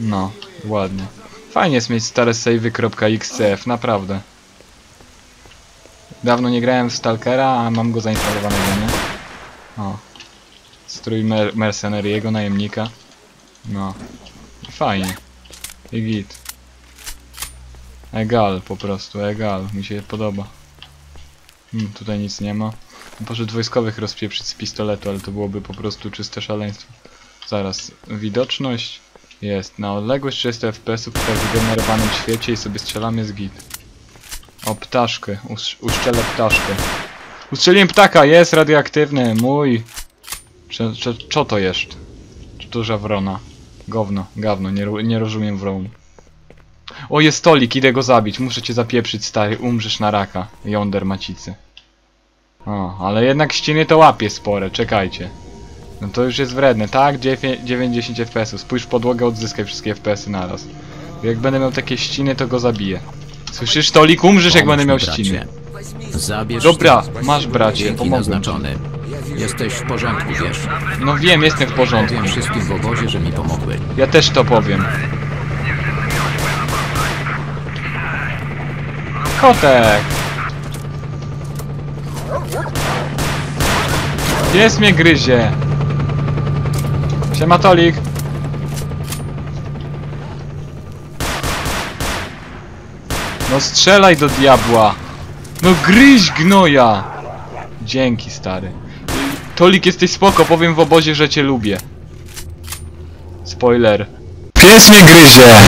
No, ładnie. Fajnie jest mieć stare savey.xcf, naprawdę. Dawno nie grałem w Stalkera, a mam go zainstalowanego, nie? O. Strój mer mercenariego, najemnika. No. Fajnie. I git. Egal po prostu, egal. Mi się podoba. Hmm, tutaj nic nie ma. Poszedł wojskowych rozpieprzyć z pistoletu, ale to byłoby po prostu czyste szaleństwo. Zaraz, widoczność jest. Na odległość 300 fps w wygenerowanym świecie i sobie strzelamy z git. O, ptaszkę. Usz uszczelę ptaszkę. Ustrzeliłem ptaka, jest radioaktywny, mój. Czy, czy, co to jest? Czy duża wrona? Gówno, gawno, nie, nie rozumiem wron. O, jest stolik, idę go zabić. Muszę cię zapieprzyć, stary. Umrzesz na raka. Yonder macicy. O, ale jednak ściny to łapie spore, czekajcie. No to już jest wredne, tak? 90 fps. Spójrz w podłogę, odzyskaj wszystkie FPS-y naraz. Jak będę miał takie ściny, to go zabiję. Słyszysz, Tolik, umrzesz jak będę mi, miał ściny. Zabierz Dobra, masz bracie, naznaczony. Jesteś w porządku, wiesz. No wiem, jestem w porządku. Powiem wszystkim w obozie, że mi pomogły. Ja też to powiem. Kotek! Pies mnie gryzie! Siema Tolik! No strzelaj do diabła! No gryź gnoja! Dzięki stary. Tolik jesteś spoko, powiem w obozie, że cię lubię. Spoiler. Pies mnie gryzie!